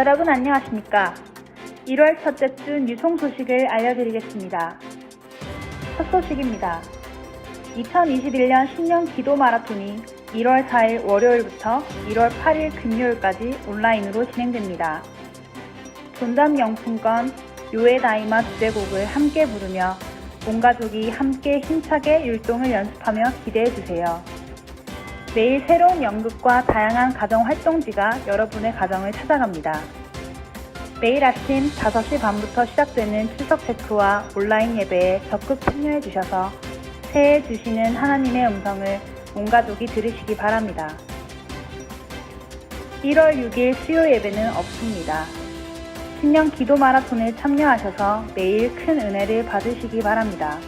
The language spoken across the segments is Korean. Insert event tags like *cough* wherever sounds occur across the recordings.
여러분 안녕하십니까? 1월 첫째 주 유송 소식을 알려드리겠습니다. 첫 소식입니다. 2021년 신년 기도 마라톤이 1월 4일 월요일부터 1월 8일 금요일까지 온라인으로 진행됩니다. 존담 영품권 요의 다이마 두 대곡을 함께 부르며 온 가족이 함께 힘차게 율동을 연습하며 기대해주세요. 매일 새로운 연극과 다양한 가정 활동지가 여러분의 가정을 찾아갑니다. 매일 아침 5시 반부터 시작되는 추석 체크와 온라인 예배에 적극 참여해 주셔서 새해 주시는 하나님의 음성을 온 가족이 들으시기 바랍니다. 1월 6일 수요 예배는 없습니다. 신년 기도 마라톤에 참여하셔서 매일 큰 은혜를 받으시기 바랍니다.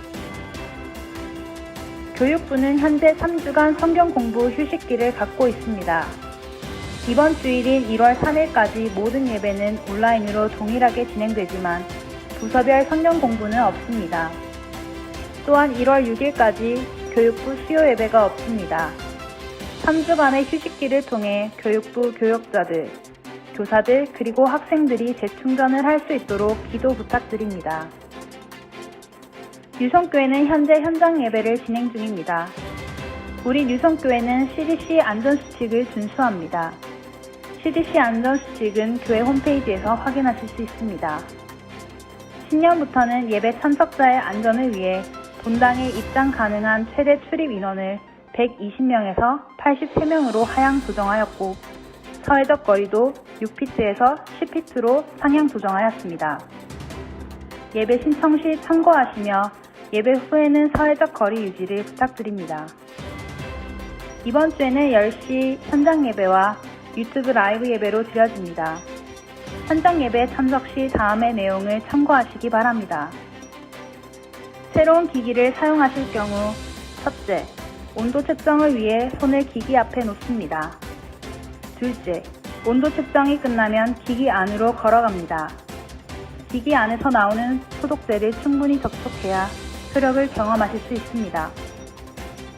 교육부는 현재 3주간 성경 공부 휴식기를 갖고 있습니다. 이번 주일인 1월 3일까지 모든 예배는 온라인으로 동일하게 진행되지만 부서별 성경 공부는 없습니다. 또한 1월 6일까지 교육부 수요 예배가 없습니다. 3주간의 휴식기를 통해 교육부 교역자들, 교사들 그리고 학생들이 재충전을 할 수 있도록 기도 부탁드립니다. 유성교회는 현재 현장 예배를 진행 중입니다. 우리 유성교회는 CDC 안전수칙을 준수합니다. CDC 안전수칙은 교회 홈페이지에서 확인하실 수 있습니다. 신년부터는 예배 참석자의 안전을 위해 본당에 입장 가능한 최대 출입 인원을 120명에서 83명으로 하향 조정하였고 사회적 거리도 6피트에서 10피트로 상향 조정하였습니다. 예배 신청 시 참고하시며 예배 후에는 사회적 거리 유지를 부탁드립니다. 이번 주에는 10시 현장 예배와 유튜브 라이브 예배로 드려집니다. 현장 예배 참석 시 다음의 내용을 참고하시기 바랍니다. 새로운 기기를 사용하실 경우 첫째, 온도 측정을 위해 손을 기기 앞에 놓습니다. 둘째, 온도 측정이 끝나면 기기 안으로 걸어갑니다. 기기 안에서 나오는 소독제를 충분히 접촉해야 효력을 경험하실 수 있습니다.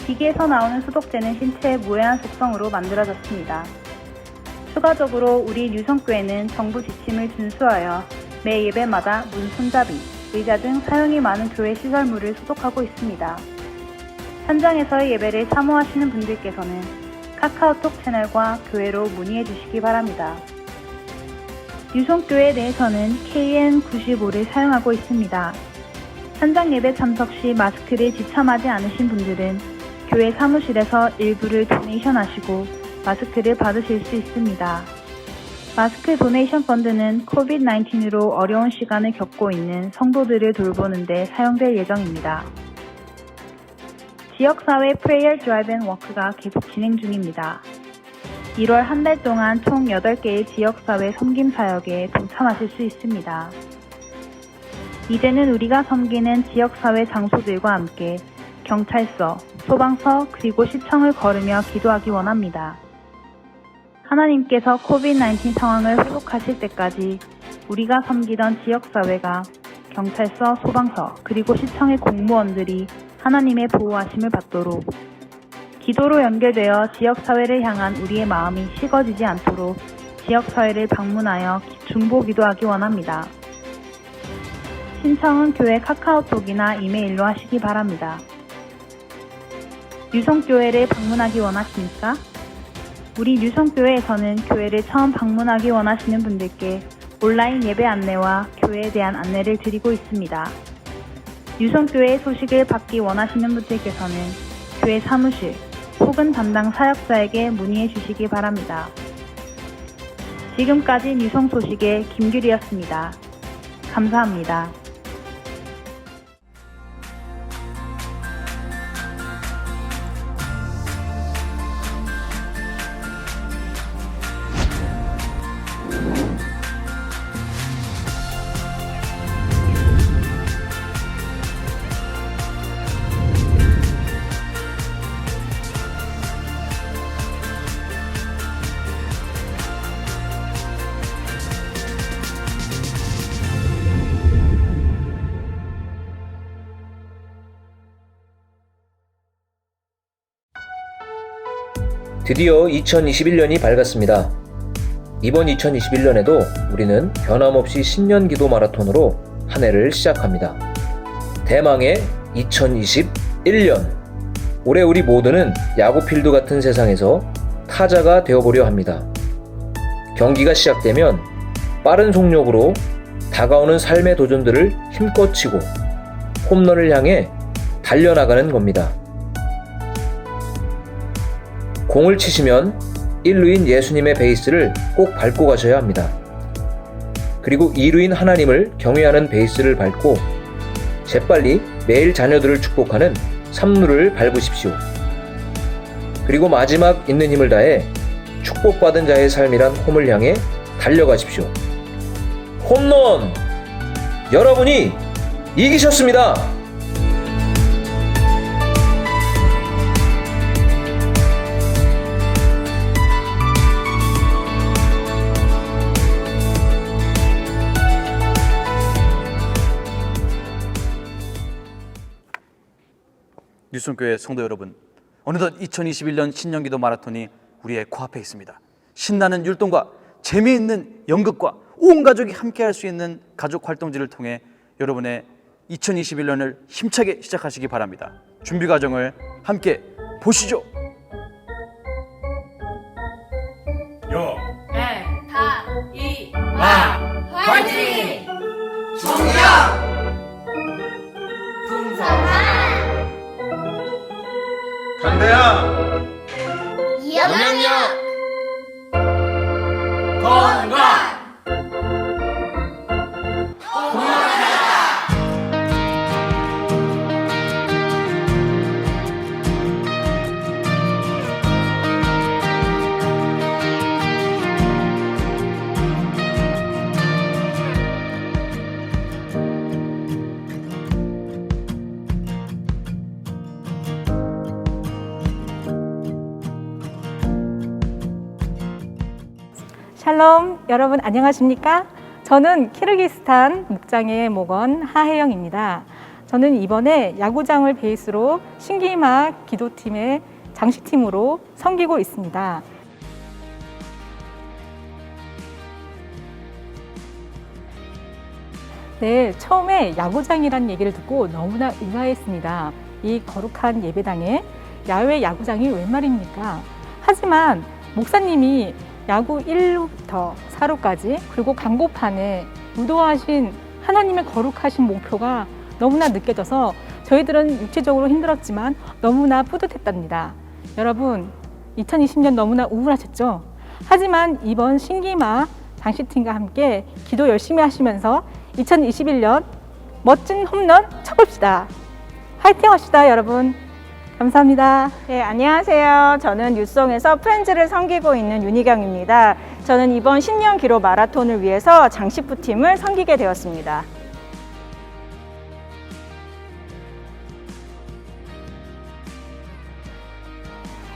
기기에서 나오는 소독제는 신체에 무해한 속성으로 만들어졌습니다. 추가적으로 우리 유성교회는 정부 지침을 준수하여 매 예배마다 문 손잡이, 의자 등 사용이 많은 교회 시설물을 소독하고 있습니다. 현장에서의 예배를 사모하시는 분들께서는 카카오톡 채널과 교회로 문의해 주시기 바랍니다. 유성교회 내에서는 KN95를 사용하고 있습니다. 현장 예배 참석 시 마스크를 지참하지 않으신 분들은 교회 사무실에서 일부를 도네이션 하시고 마스크를 받으실 수 있습니다. 마스크 도네이션 펀드는 COVID-19으로 어려운 시간을 겪고 있는 성도들을 돌보는데 사용될 예정입니다. 지역사회 프레이어 드라이브 앤 워크가 계속 진행 중입니다. 1월 한 달 동안 총 8개의 지역사회 섬김 사역에 동참하실 수 있습니다. 이제는 우리가 섬기는 지역사회 장소들과 함께 경찰서, 소방서, 그리고 시청을 걸으며 기도하기 원합니다. 하나님께서 COVID-19 상황을 회복하실 때까지 우리가 섬기던 지역사회가 경찰서, 소방서, 그리고 시청의 공무원들이 하나님의 보호하심을 받도록 기도로 연결되어 지역사회를 향한 우리의 마음이 식어지지 않도록 지역사회를 방문하여 중보 기도하기 원합니다. 신청은 교회 카카오톡이나 이메일로 하시기 바랍니다. 유성교회를 방문하기 원하십니까? 우리 유성교회에서는 교회를 처음 방문하기 원하시는 분들께 온라인 예배 안내와 교회에 대한 안내를 드리고 있습니다. 유성교회의 소식을 받기 원하시는 분들께서는 교회 사무실 혹은 담당 사역자에게 문의해 주시기 바랍니다. 지금까지 유성 소식의 김규리였습니다. 감사합니다. 드디어 2021년이 밝았습니다. 이번 2021년에도 우리는 변함없이 신년 기도 마라톤으로 한 해를 시작합니다. 대망의 2021년. 올해 우리 모두는 야구필드 같은 세상에서 타자가 되어보려 합니다. 경기가 시작되면 빠른 속력으로 다가오는 삶의 도전들을 힘껏 치고 홈런을 향해 달려나가는 겁니다. 공을 치시면 1루인 예수님의 베이스를 꼭 밟고 가셔야 합니다. 그리고 2루인 하나님을 경외하는 베이스를 밟고 재빨리 매일 자녀들을 축복하는 3루를 밟으십시오. 그리고 마지막 있는 힘을 다해 축복받은 자의 삶이란 홈을 향해 달려가십시오. 홈런! 여러분이 이기셨습니다! 뉴스교회 성도 여러분, 어느덧 2021년 신년기도 마라톤이 우리의 코앞에 있습니다. 신나는 율동과 재미있는 연극과 온 가족이 함께할 수 있는 가족 활동지를 통해 여러분의 2021년을 힘차게 시작하시기 바랍니다. 준비 과정을 함께 보시죠. 여, 네, 다, 이, 마, 화이팅! 샬롬, 여러분 안녕하십니까? 저는 키르기스탄 목장의 목원 하혜영입니다. 저는 이번에 야구장을 베이스로 신기마 기도팀의 장식팀으로 섬기고 있습니다. 네, 처음에 야구장이란 얘기를 듣고 너무나 의아했습니다. 이 거룩한 예배당에 야외 야구장이 웬 말입니까? 하지만 목사님이 야구 1루부터 4루까지 그리고 강고판에 의도하신 하나님의 거룩하신 목표가 너무나 느껴져서 저희들은 육체적으로 힘들었지만 너무나 뿌듯했답니다. 여러분, 2020년 너무나 우울하셨죠? 하지만 이번 신기마 장시팀과 함께 기도 열심히 하시면서 2021년 멋진 홈런 쳐봅시다. 화이팅 합시다, 여러분. 감사합니다. 네, 안녕하세요. 저는 뉴송에서 프렌즈를 섬기고 있는 윤희경입니다. 저는 이번 신년 기로 마라톤을 위해서 장식부 팀을 섬기게 되었습니다.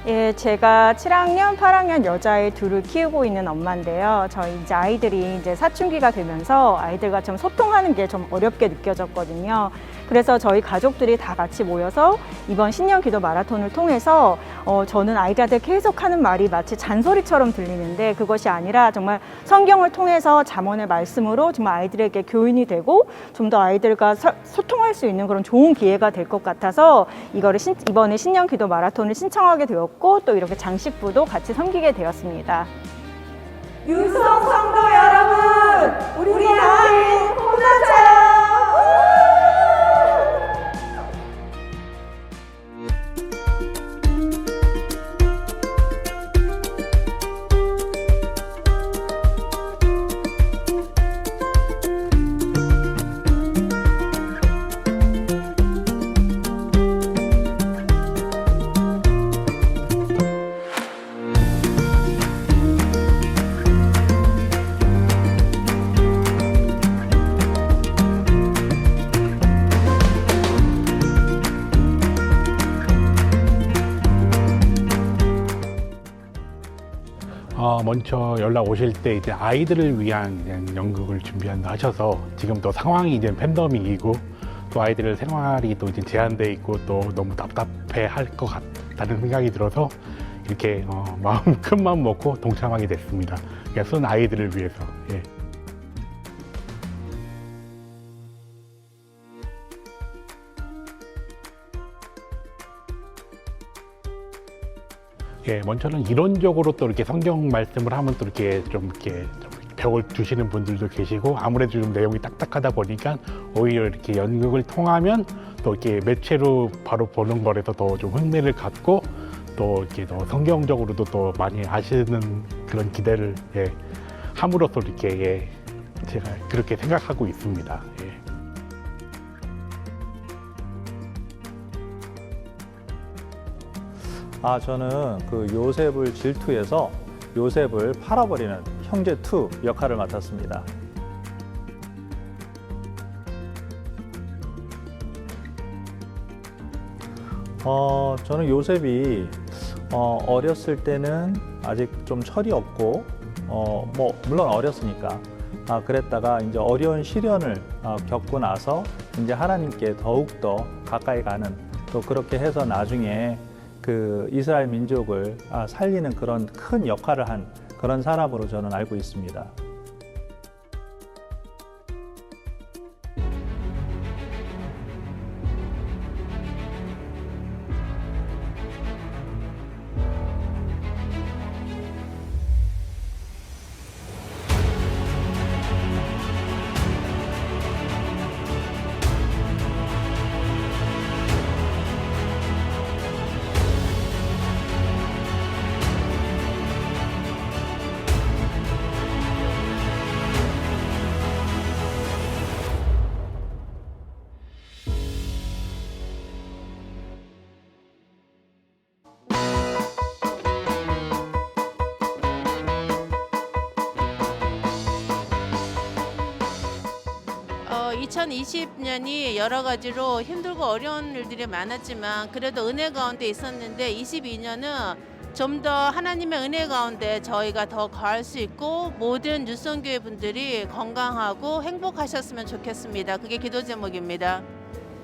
예, 제가 7학년, 8학년 여자아이 둘을 키우고 있는 엄마인데요. 저희 이제 아이들이 이제 사춘기가 되면서 아이들과 좀 소통하는 게 좀 어렵게 느껴졌거든요. 그래서 저희 가족들이 다 같이 모여서 이번 신년 기도 마라톤을 통해서 어, 저는 아이들한테 계속 하는 말이 마치 잔소리처럼 들리는데 그것이 아니라 정말 성경을 통해서 잠언의 말씀으로 정말 아이들에게 교인이 되고 좀 더 아이들과 서- 소통할 수 있는 그런 좋은 기회가 될 것 같아서 이거를 신- 이번에 신년 기도 마라톤을 신청하게 되었고 또 이렇게 장식부도 같이 섬기게 되었습니다. 유성 성도 여러분, 우리 다 혼나자 먼저 연락 오실 때 이제 아이들을 위한 연극을 준비한다 하셔서 지금 또 상황이 이제 팬데믹이고 또 아이들 생활이 또 이제 제한돼 있고 또 너무 답답해 할 것 같다는 생각이 들어서 이렇게 어, *laughs* 마음 큰 마음 먹고 동참하게 됐습니다. 그러니까 순 아이들을 위해서. 예. 예, 먼저는 이론적으로 또 이렇게 성경 말씀을 하면 또 이렇게 좀 이렇게 좀 벽을 두시는 분들도 계시고 아무래도 좀 내용이 딱딱하다 보니까 오히려 이렇게 연극을 통하면 또 이렇게 매체로 바로 보는 거라서 더 좀 흥미를 갖고 또 이렇게 더 성경적으로도 또 많이 아시는 그런 기대를 예, 함으로써 이렇게 예, 제가 그렇게 생각하고 있습니다. 예. 아, 저는 그 요셉을 질투해서 요셉을 팔아버리는 형제 투 역할을 맡았습니다. 어, 저는 요셉이 어, 어렸을 때는 아직 좀 철이 없고, 어, 뭐, 물론 어렸으니까. 아, 그랬다가 이제 어려운 시련을 어, 겪고 나서 이제 하나님께 더욱 더 가까이 가는 또 그렇게 해서 나중에 그 이스라엘 민족을 아, 살리는 그런 큰 역할을 한 그런 사람으로 저는 알고 있습니다. 2020년이 여러 가지로 힘들고 어려운 일들이 많았지만 그래도 은혜 가운데 있었는데 22년은 좀 더 하나님의 은혜 가운데 저희가 더 거할 수 있고 모든 뉴성교회 분들이 건강하고 행복하셨으면 좋겠습니다. 그게 기도 제목입니다.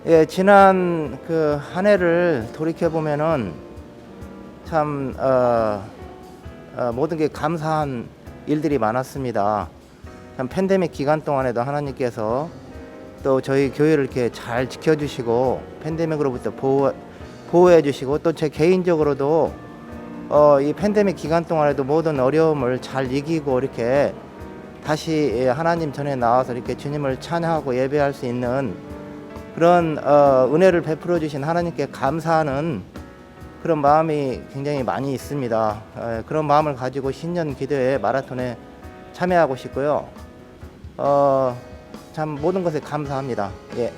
예, 지난 그 한 해를 돌이켜 보면은 참 어, 어, 모든 게 감사한 일들이 많았습니다. 참 팬데믹 기간 동안에도 하나님께서 또 저희 교회를 이렇게 잘 지켜주시고 팬데믹으로부터 보호, 보호해 주시고 또 제 개인적으로도 어, 이 팬데믹 기간 동안에도 모든 어려움을 잘 이기고 이렇게 다시 예, 하나님 전에 나와서 이렇게 주님을 찬양하고 예배할 수 있는 그런 어, 은혜를 베풀어 주신 하나님께 감사하는 그런 마음이 굉장히 많이 있습니다. 에, 그런 마음을 가지고 신년 기도회 마라톤에 참여하고 싶고요. 어, 참 모든 것에 감사합니다. 예.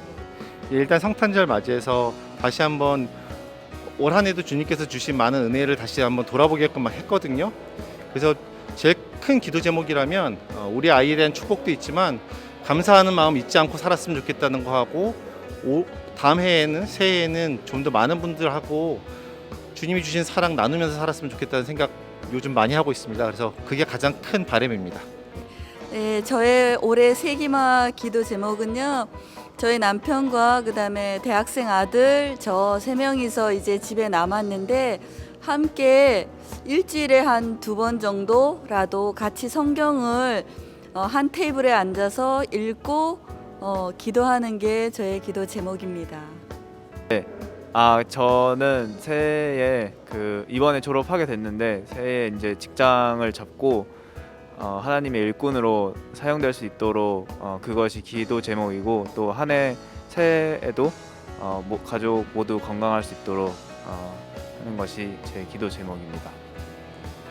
일단 성탄절 맞이해서 다시 한번 올 한해도 주님께서 주신 많은 은혜를 다시 한번 돌아보게끔 했거든요. 그래서 제일 큰 기도 제목이라면 어, 우리 아이에 대한 축복도 있지만 감사하는 마음 잊지 않고 살았으면 좋겠다는 거 하고 오, 다음 해에는 새해에는 좀 더 많은 분들하고 주님이 주신 사랑 나누면서 살았으면 좋겠다는 생각 요즘 많이 하고 있습니다. 그래서 그게 가장 큰 바람입니다. 네, 저의 올해 세기마 기도 제목은요. 저희 남편과 그다음에 대학생 아들 저 세 명이서 이제 집에 남았는데 함께 일주일에 한 두 번 정도라도 같이 성경을 어, 한 테이블에 앉아서 읽고 어, 기도하는 게 저의 기도 제목입니다. 아 저는 새해에 그 이번에 졸업하게 됐는데 새해에 이제 직장을 잡고 어, 하나님의 일꾼으로 사용될 수 있도록 어, 그것이 기도 제목이고 또 한 해 새해에도 어, 모, 가족 모두 건강할 수 있도록 어, 하는 것이 제 기도 제목입니다.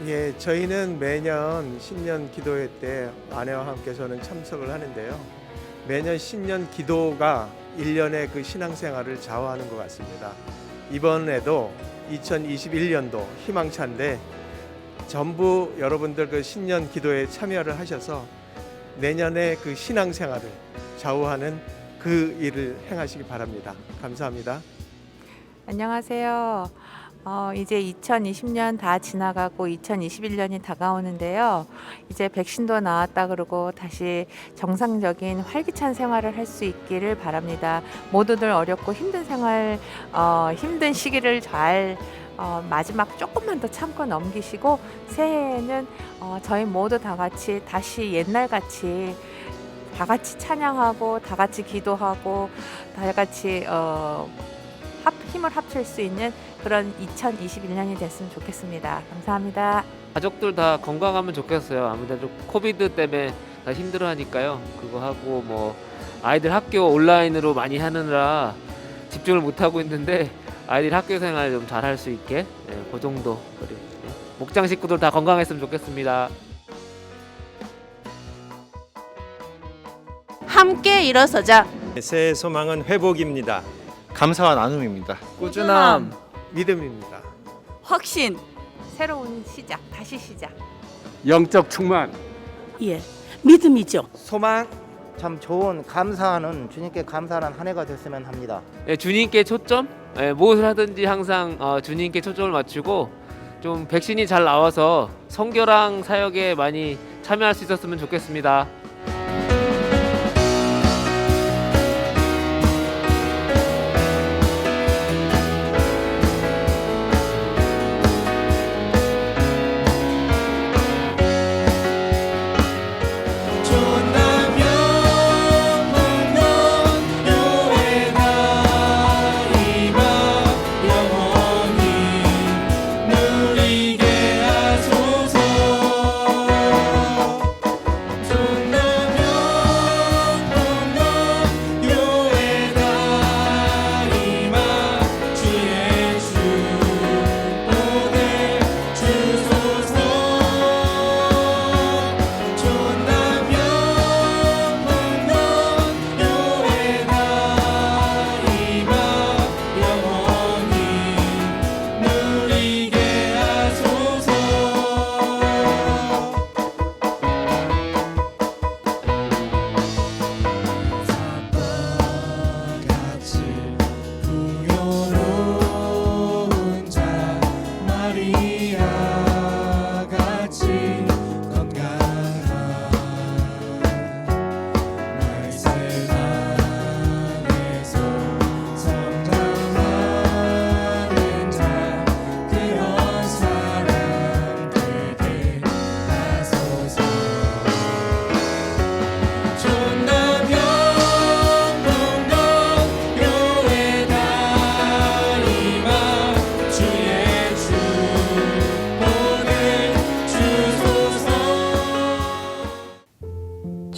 예, 저희는 매년 신년 기도회 때 아내와 함께 저는 참석을 하는데요. 매년 신년 기도가 일년의 그 신앙생활을 좌우하는 것 같습니다. 이번에도 2021년도 희망찬데 전부 여러분들 그 신년 기도에 참여를 하셔서 내년의 그 신앙생활을 좌우하는 그 일을 행하시기 바랍니다. 감사합니다. 안녕하세요. 어, 이제 2020년 다 지나가고 2021년이 다가오는데요. 이제 백신도 나왔다 그러고 다시 정상적인 활기찬 생활을 할 수 있기를 바랍니다. 모두들 어렵고 힘든 생활, 어, 힘든 시기를 잘 어, 마지막 조금만 더 참고 넘기시고 새해에는 어, 저희 모두 다 같이 다시 옛날 같이 다 같이 찬양하고 다 같이 기도하고 다 같이 어, 합, 힘을 합칠 수 있는 그런 2021년이 됐으면 좋겠습니다. 감사합니다. 가족들 다 건강하면 좋겠어요. 아무래도 코비드 때문에 다 힘들어하니까요. 그거 하고 뭐 아이들 학교 온라인으로 많이 하느라 집중을 못 하고 있는데 아이들 학교 생활 좀 잘 할 수 있게 네, 그 정도. 그리고 네. 목장 식구들 다 건강했으면 좋겠습니다. 함께 일어서자. 새해 소망은 회복입니다. 감사와 나눔입니다. 꾸준함. 믿음입니다. 확신. 새로운 시작, 다시 시작. 영적 충만. 예. 믿음이죠. 소망 참 좋은 감사하는 주님께 감사하는 한 해가 됐으면 합니다. 네, 주님께 초점. 네, 무엇을 하든지 항상 어, 주님께 초점을 맞추고 좀 백신이 잘 나와서 성교랑 사역에 많이 참여할 수 있었으면 좋겠습니다.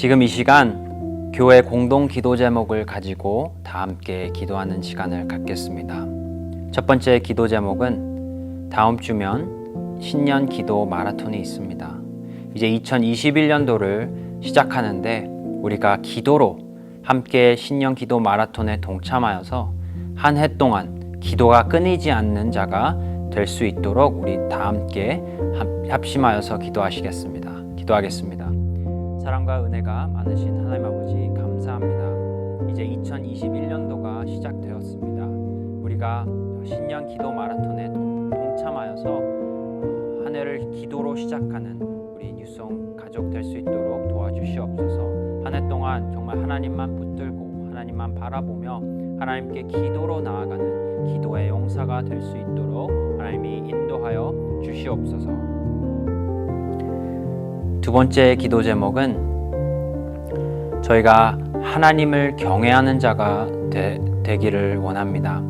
지금 이 시간 교회 공동 기도 제목을 가지고 다 함께 기도하는 시간을 갖겠습니다. 첫 번째 기도 제목은 다음 주면 신년 기도 마라톤이 있습니다. 이제 2021년도를 시작하는데 우리가 기도로 함께 신년 기도 마라톤에 동참하여서 한 해 동안 기도가 끊이지 않는 자가 될 수 있도록 우리 다 함께 합심하여서 기도하시겠습니다. 기도하겠습니다. 사랑과 은혜가 많으신 하나님 아버지 감사합니다. 이제 2021년도가 시작되었습니다. 우리가 신년 기도 마라톤에 동- 동참하여서 어, 한 해를 기도로 시작하는 우리 뉴송 가족 될 수 있도록 도와주시옵소서. 한 해 동안 정말 하나님만 붙들고 하나님만 바라보며 하나님께 기도로 나아가는 기도의 용사가 될 수 있도록 하나님이 인도하여 주시옵소서. 두 번째 기도 제목은 저희가 하나님을 경외하는 자가 되, 되기를 원합니다.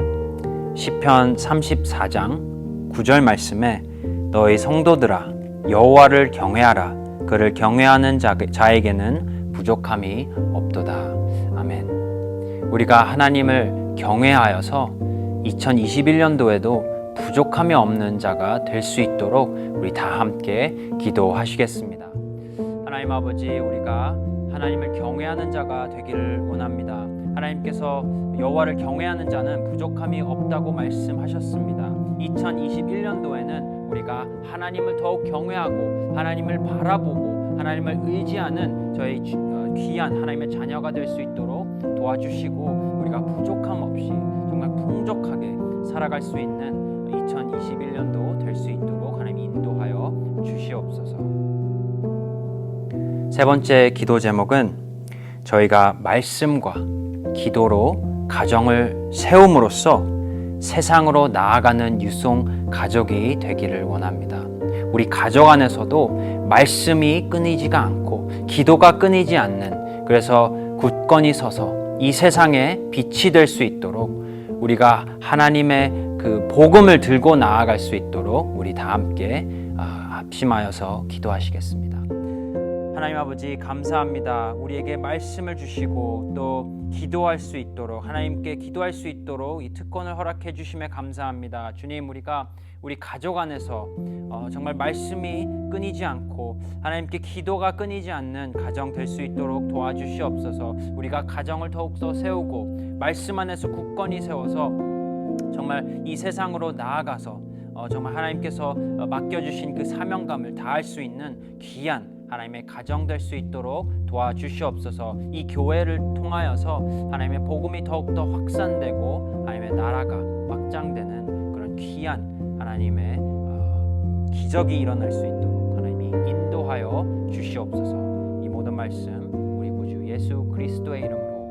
시편 34장 9절 말씀에 너희 성도들아 여호와를 경외하라 그를 경외하는 자, 자에게는 부족함이 없도다. 아멘. 우리가 하나님을 경외하여서 2021년도에도 부족함이 없는 자가 될 수 있도록 우리 다 함께 기도하시겠습니다. 하나님 아버지 우리가 하나님을 경외하는 자가 되기를 원합니다. 하나님께서 여호와를 경외하는 자는 부족함이 없다고 말씀하셨습니다. 2021년도에는 우리가 하나님을 더욱 경외하고 하나님을 바라보고 하나님을 의지하는 저희 주- 어, 귀한 하나님의 자녀가 될 수 있도록 도와주시고 우리가 부족함 없이 정말 풍족하게 살아갈 수 있는 2021년도 될 수 있도록 하나님 인도하여 주시옵소서. 세 번째 기도 제목은 저희가 말씀과 기도로 가정을 세움으로써 세상으로 나아가는 유송 가족이 되기를 원합니다. 우리 가족 안에서도 말씀이 끊이지가 않고 기도가 끊이지 않는 그래서 굳건히 서서 이 세상에 빛이 될 수 있도록 우리가 하나님의 그 복음을 들고 나아갈 수 있도록 우리 다 함께 아, 합심하여서 기도하시겠습니다. 하나님 아버지 감사합니다. 우리에게 말씀을 주시고 또 기도할 수 있도록 하나님께 기도할 수 있도록 이 특권을 허락해 주심에 감사합니다. 주님 우리가 우리 가족 안에서 어, 정말 말씀이 끊이지 않고 하나님께 기도가 끊이지 않는 가정 될 수 있도록 도와주시옵소서. 우리가 가정을 더욱더 세우고 말씀 안에서 굳건히 세워서 정말 이 세상으로 나아가서 어, 정말 하나님께서 어, 맡겨주신 그 사명감을 다할 수 있는 귀한 하나님의 가정 될 수 있도록 도와주시옵소서. 이 교회를 통하여서 하나님의 복음이 더욱더 확산되고 하나님의 나라가 확장되는 그런 귀한 하나님의 어, 기적이 일어날 수 있도록 하나님이 인도하여 주시옵소서. 이 모든 말씀 우리 구주 예수 그리스도의 이름으로